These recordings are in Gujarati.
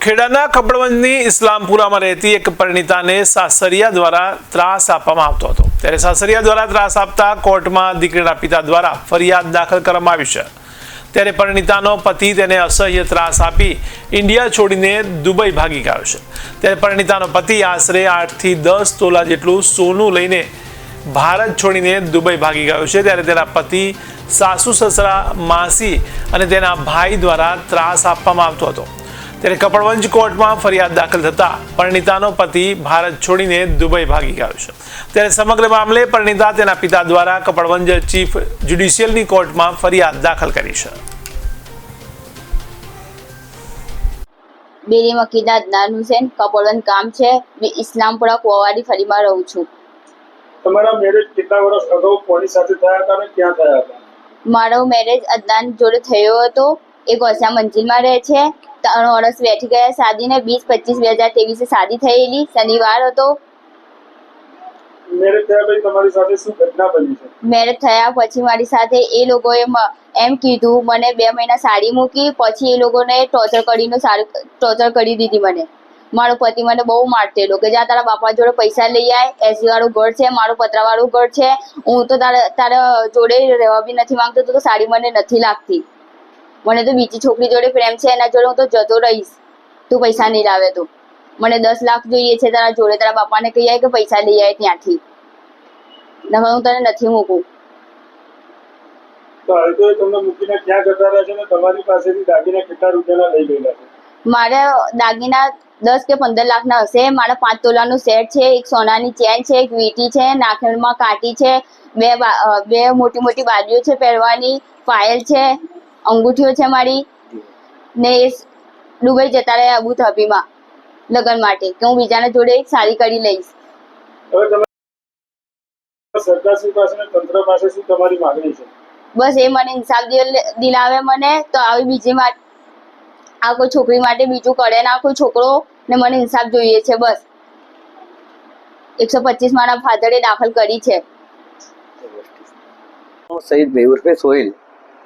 ખેડાના ખબડવંજની ઇસ્લામપુરામાં રહેતી એક પરિણીતાને સાસરિયા દ્વારા ત્રાસ આપવામાં આવતો હતો. ત્યારે સાસરિયા દ્વારા ત્રાસ આપતા કોર્ટમાં દીકરીના પિતા દ્વારા ફરિયાદ દાખલ કરવામાં આવી છે. ત્યારે પરિણીતાનો પતિ તેને અસહ્ય ત્રાસ આપી ઇન્ડિયા છોડીને દુબઈ ભાગી ગયો છે. ત્યારે પરિણીતાનો પતિ આશરે આઠથી દસ તોલા જેટલું સોનું લઈને ભારત છોડીને દુબઈ ભાગી ગયો છે. ત્યારે તેના પતિ સાસુ સસરા, માસી અને તેના ભાઈ દ્વારા ત્રાસ આપવામાં આવતો હતો. ત્યારે કપડવંજ કોર્ટમાં ફરિયાદ દાખલ થતા પરિણીતાનો પતિ ભારત છોડીને દુબઈ ભાગી ગયો છે. ત્યારે સમગ્ર મામલે પરિણીતા તેના પિતા દ્વારા કપડવંજ ચીફ જ્યુડિશિયલની કોર્ટમાં ફરિયાદ દાખલ કરી છે. બેરી મકીદા અદનાન હુસેન કપડવંત ગામ છે. મેં ઇસ્લામપુરા કુવાવાડી ફરીમાં રહું છું. તમારા મેરેજ કેટલા વર્ષ અગાઉ કોની સાથે થયા હતા અને ક્યાં થયા હતા? મારો મેરેજ અદનાન જોડે થયો હતો. એ ગોસા મંજિલમાં રહે છે. ત્રણ વર્ષ બેઠી ગયા શાદીને વીસ પચીસ બે હજાર ત્રેવીસે શાદી થયેલી. શનિવાર હતો. મેરેજ થયા પછી મારી સાથે એ લોકોએ એમ કીધું મને બે મહિના સાડી મૂકી પછી એ લોકોને ટોર્ચર કરીને સારું ટોર્ચર કરી દીધી મને. મારો પતિ મને બહુ મારતેલો કે જા તારા બાપા જોડે પૈસા લઈ આય એસી વાળું ઘર છે મારું પતરા વાળું ઘર છે. હું તો તારા તારા જોડે રહેવા બી નથી માંગતો તો સાડી મને નથી લાગતી. મને તો બીજી છોકરી જોડે પ્રેમ છે એના જોડે હું તો જતો રહીશ. તું પૈસા નહીં લાવે તો. મને દસ લાખ જોઈએ છે તારા જોડે તારા બાપાને કહી આવે કે પૈસા લઈ આવે ત્યાંથી. નકર હું તને નથી મૂકું. મારે દાગીના દસ કે પંદર લાખના હશે. મારા પાંચ તોલાનું સેટ છે એક સોનાની ચેન છે એક વીટી છે નાખેણમાં કાંટી છે બે બે મોટી મોટી બાજુઓ છે પહેરવાની પાયલ છે. અંગૂઠીઓ છે મારી. ને એ દુબઈ જતા રહ્યા અબુ ધાબીમાં લગ્ન માટે કે હું બીજાના જોડે એક સારી કરી લઈશ. સરકારશ્રી પાસે તંત્ર પાસે શું તમારી માંગણી છે? બસ એ મને ઇન્સાફ દિલ- દિલાવે મને તો આવી બીજી માટે આ કોઈ છોકરી માટે બીજું કરે ના કોઈ છોકરો ને મને ઇન્સાફ જોઈએ છે બસ. એકસો પચીસ મારા ફાધરે દાખલ કરી છે. હું સઈદભાઈ ઉર્ફે સોહિલ?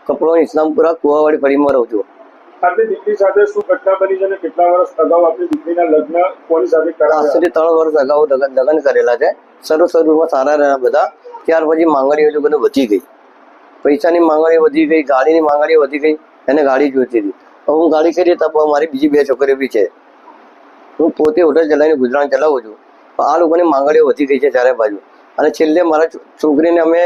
કપડો ઇસ્લામપુરા કુવાવાડી ફળીમાં રહું છું. આપની દીકરી સાથે શું ઘટના બની છે અને કેટલા વર્ષ અગાઉ આપની દીકરીના લગ્ન કોની સાથે કરાવ્યા આશરે ત્રણ વર્ષ અગાઉ લગન કરેલા છે. શરૂ શરૂમાં સારા રહ્યા બધા. ત્યાર પછી માંગણીઓ જો બધું વધી ગઈ. પૈસાની માંગણી વધી ગઈ ગાડીની માંગણી વધી ગઈ એને ગાડી જોઈતી હતી. હવે હું ગાડી કરી તો મારી બીજી બે છોકરીઓ બી છે. હું પોતે હોટલ ચલાવીને ગુજરાન ચલાવું છું. પણ આ લોકોની માંગણીઓ વધી ગઈ છે ચારે બાજુ. અને છેલ્લે મારા છોકરીને અમે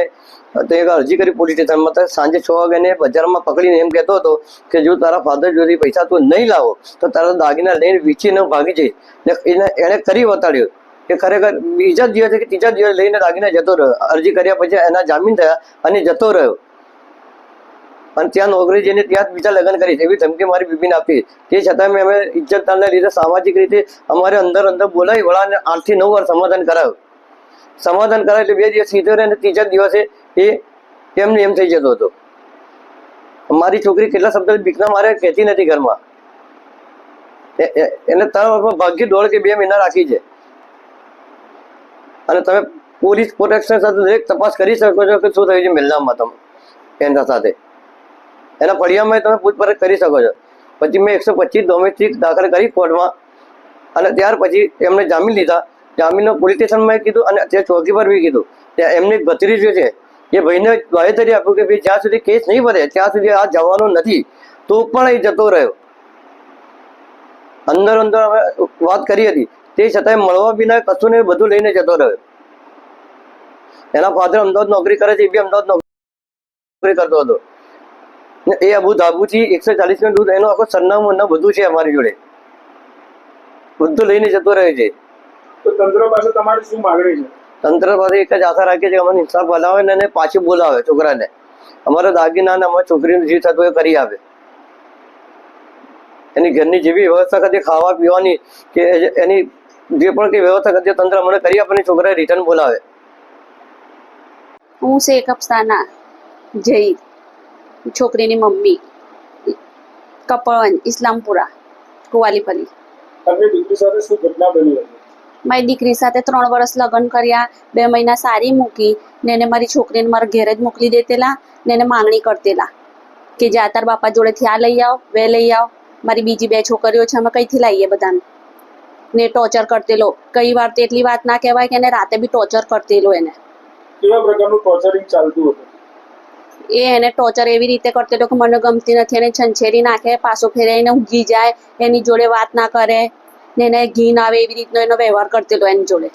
તો એક અરજી કરી પોલીસ સ્ટેશનમાં તો સાંજે છ વાગ્યાને બજારમાં પકડીને એમ કહેતો હતો કે જો તારા ફાધર જોડે પૈસા તું નહીં લાવો, તો તારા દાગીના લઈને વીચીને ભાગી જઈશ. એને, એણે કરી વતાડ્યો કે ખરેખર બીજા દિવસે કે ત્રીજા દિવસે લઈને દાગીના જતો રહ્યો. અરજી કર્યા પછી એના જામીન થયા અને જતો રહ્યો. અને ત્યાં નોકરી જઈને ત્યાં જ બીજા લગ્ન કરી એવી ધમકી મારી બીબીને આપી તે છતાં મેં અમે ઇજ્જતદારને લીધે સામાજિક રીતે અમારે અંદર અંદર બોલાવી વળાને આઠથી નવ વાર સમાધાન કરાવ્યું. સમાધાન કરાય એટલે બે દિવસ સીધો રહે અને ત્રીજા દિવસે એ એમને એમ થઈ જતો હતો. મારી છોકરી કેટલા શબ્દ બીકના મારે કહેતી નથી ઘરમાં. એને ત્રણ વર્ષમાં ભાગ્ય દોઢ કે બે મહિના રાખી છે. અને તમે પોલીસ પ્રોટેક્શન સાથે દરેક તપાસ કરી શકો છો કે શું થયું છે મિલનામાં તમે, એના સાથે. એના ફળિયામાં તમે પૂછપરછ કરી શકો છો. પછી મેં એકસો પચીસ ડોમેસ્ટિક દાખલ કરી કોર્ટમાં. અને ત્યાર પછી એમને જામીન લીધા. જામીનનો પોલીસ સ્ટેશનમાં કીધું અને અત્યારે ચોકી પર બી કીધું. ત્યાં એમની ભત્રીજો છે એ ભાઈને બાહેધરી આપ્યું કે ભાઈ જ્યાં સુધી કેસ નહીં ભરે ત્યાં સુધી આ જવાનો નથી, તો પણ એ જતો રહ્યો. અંદર અંદર વાત કરી હતી. તે છતાંય મળવા બી કશું ને બધું લઈને જતો રહ્યો. એના ફાધર અમદાવાદ નોકરી કરે છે, એ બી અમદાવાદ નોકરી કરતો હતો. એ અબુ ધાબુથી એકસો ચાલીસ મિનિટ દૂધ એનું આખું સરનામું બધું છે અમારી જોડે. બધું લઈને જતો રહે છે. તો તંત્ર પાસે તમારે શું માંગણી છે? તંત્ર પાસે એક જ આશા રાખીએ છીએ અમને હિસાબ બનાવે ને પાછી બોલાવે છોકરાને. અમારા દાગીના ને અમારા છોકરીનું જે થતું એ કરી આપે. એની ઘરની જેવી વ્યવસ્થા કરતી ખાવા પીવાની કે એની જે પણ કઈ વ્યવસ્થા કરતી તંત્ર અમને કરી આપે છોકરા રિટર્ન બોલાવે. હું શેખ અફસાના જઈ છોકરીની મમ્મી કપળવંજ ઇસ્લામપુરા કુવાલીપલી તમને દીકરી સાથે શું ઘટના બની હતી? મારી દીકરી સાથે ત્રણ વર્ષ લગ્ન કર્યા બે મહિના સારી મૂકી ને એને મારી છોકરીને મારા ઘેર જ મોકલી દેતેલા ને એને માંગણી કરતેલા કે જા તાર બાપા જોડેથી આ લઈ આવ બે લઈ આવ મારી બીજી બે છોકરીઓ છે અમે કઈથી લાવીએ બધાને? ને ટોર્ચર કરતેલો. કઈ વાર તો એટલી વાત ના કહેવાય કે એને રાતે બી ટોર્ચર કરતેલો એને. કેવા પ્રકારનું ટોર્ચરિંગ ચાલતું હતું? એ એને ટોર્ચર એવી રીતે કરતેલો કે મને ગમતી નથી એને છંછેરી નાખે પાછો ફેરાઈને ઊંઘી જાય એની જોડે વાત ના કરે. ને એને ઘી ના આવે એવી રીતનો એનો વ્યવહાર કરતેલો એની જોડે.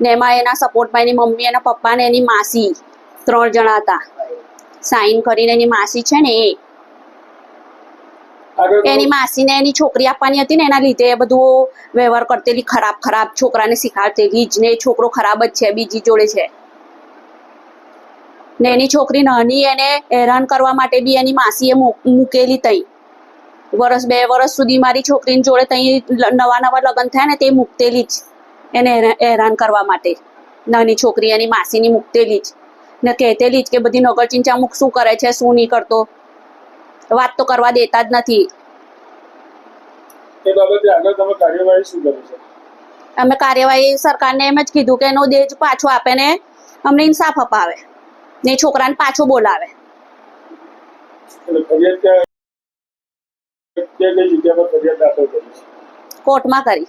ને એમાં એના સપોર્ટમાં એની મમ્મી એના પપ્પા ને એની માસી ત્રણ જણા હતા. સાઈન કરીને એની માસી છે ને એ. માસી ને એની માસીને એની છોકરી આપવાની હતી ને એના લીધે એ બધું વ્યવહાર કરતેલી ખરાબ ખરાબ છોકરાને શીખાડતેલી જ ને છોકરો ખરાબ જ છે બીજી જોડે છે. ને એની છોકરી નાની એને હેરાન કરવા માટે બી એની માસીએ મૂકેલી તઈ. વરસ બે વર્ષ સુધી મારી છોકરીની જોડે તઈ નવા નવા લગ્ન થયા ને તે મૂકતેલી જ. એને હેરાન કરવા માટે. નાની છોકરી એની માસીની મૂકતેલી જ. ને કહેતેલી જ કે બધી નગર ચિંચા મુક શું કરે છે શું નહીં કરતો. વાત તો કરવા દેતા જ નથી. અમે કાર્યવાહી સરકારને એમ જ કીધું કે એનો દેજ પાછો આપે ને અમને ઇન્સાફ અપાવે. ને છોકરાને પાછો બોલાવે. કઈ જગ્યા પર ફરિયાદ દાખલ કરી કોર્ટમાં કરી.